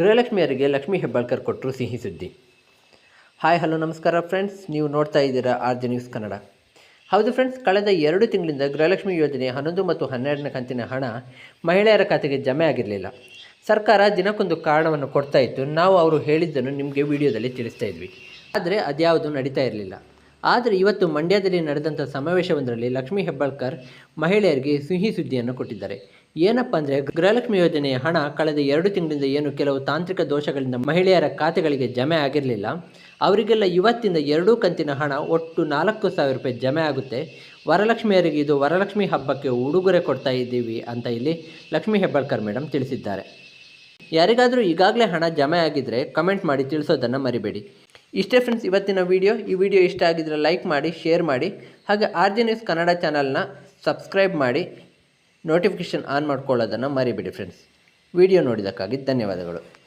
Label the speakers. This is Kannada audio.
Speaker 1: ಗೃಹಲಕ್ಷ್ಮಿಯರಿಗೆ ಲಕ್ಷ್ಮಿ ಹೆಬ್ಬಾಳ್ಕರ್ ಕೊಟ್ಟರು ಸಿಹಿ ಸುದ್ದಿ. ಹಾಯ್, ಹಲೋ, ನಮಸ್ಕಾರ ಫ್ರೆಂಡ್ಸ್ ನೀವು ನೋಡ್ತಾ ಇದ್ದೀರಾ ಆರ್ ಜೆ ನ್ಯೂಸ್ ಕನ್ನಡ. ಹೌದು ಫ್ರೆಂಡ್ಸ್ ಕಳೆದ ಎರಡು ತಿಂಗಳಿಂದ ಗೃಹಲಕ್ಷ್ಮಿ ಯೋಜನೆ ಹನ್ನೊಂದು ಮತ್ತು ಹನ್ನೆರಡನೇ ಕಂತಿನ ಹಣ ಮಹಿಳೆಯರ ಖಾತೆಗೆ ಜಮೆ ಆಗಿರಲಿಲ್ಲ. ಸರ್ಕಾರ ದಿನಕ್ಕೊಂದು ಕಾರಣವನ್ನು ಕೊಡ್ತಾ ಇತ್ತು. ನಾವು ಅವರು ಹೇಳಿದ್ದನ್ನು ನಿಮಗೆ ವಿಡಿಯೋದಲ್ಲಿ ತಿಳಿಸ್ತಾ ಇದ್ವಿ. ಆದರೆ ಅದ್ಯಾವುದು ನಡೀತಾ ಇರಲಿಲ್ಲ. ಆದರೆ ಇವತ್ತು ಮಂಡ್ಯದಲ್ಲಿ ನಡೆದಂಥ ಸಮಾವೇಶವೊಂದರಲ್ಲಿ ಲಕ್ಷ್ಮೀ ಹೆಬ್ಬಾಳ್ಕರ್ ಮಹಿಳೆಯರಿಗೆ ಸಿಹಿ ಸುದ್ದಿಯನ್ನು ಕೊಟ್ಟಿದ್ದಾರೆ. ಏನಪ್ಪ ಅಂದರೆ ಗೃಹಲಕ್ಷ್ಮಿ ಯೋಜನೆಯ ಹಣ ಕಳೆದ ಎರಡು ತಿಂಗಳಿಂದ ಏನು ಕೆಲವು ತಾಂತ್ರಿಕ ದೋಷಗಳಿಂದ ಮಹಿಳೆಯರ ಖಾತೆಗಳಿಗೆ ಜಮೆ ಆಗಿರಲಿಲ್ಲ. ಅವರಿಗೆಲ್ಲ ಇವತ್ತಿಂದ ಎರಡೂ ಕಂತಿನ ಹಣ ಒಟ್ಟು ನಾಲ್ಕು ಸಾವಿರ ರೂಪಾಯಿ ಜಮೆ ಆಗುತ್ತೆ. ವರಲಕ್ಷ್ಮಿಯರಿಗೆ ಇದು ವರಲಕ್ಷ್ಮಿ ಹಬ್ಬಕ್ಕೆ ಉಡುಗೊರೆ ಕೊಡ್ತಾ ಇದ್ದೀವಿ ಅಂತ ಇಲ್ಲಿ ಲಕ್ಷ್ಮೀ ಹೆಬ್ಬಾಳ್ಕರ್ ಮೇಡಮ್ ತಿಳಿಸಿದ್ದಾರೆ. ಯಾರಿಗಾದರೂ ಈಗಾಗಲೇ ಹಣ ಜಮೆ ಆಗಿದ್ದರೆ ಕಮೆಂಟ್ ಮಾಡಿ ತಿಳಿಸೋದನ್ನು ಮರಿಬೇಡಿ. ಇಷ್ಟೇ ಫ್ರೆಂಡ್ಸ್ ಇವತ್ತಿನ ವಿಡಿಯೋ ಈ ವಿಡಿಯೋ ಇಷ್ಟ ಆಗಿದ್ದರೆ ಲೈಕ್ ಮಾಡಿ ಶೇರ್ ಮಾಡಿ. ಹಾಗೆ ಆರ್ ಜಿ ನ್ಯೂಸ್ ಕನ್ನಡ ಚಾನಲ್ನ ಸಬ್ಸ್ಕ್ರೈಬ್ ಮಾಡಿ. ನೋಟಿಫಿಕೇಷನ್ ಆನ್ ಮಾಡ್ಕೊಳ್ಳೋದನ್ನು ಮರಿಬೇಡಿ ಫ್ರೆಂಡ್ಸ್ ವಿಡಿಯೋ ನೋಡಿದ್ದಕ್ಕಾಗಿ ಧನ್ಯವಾದಗಳು.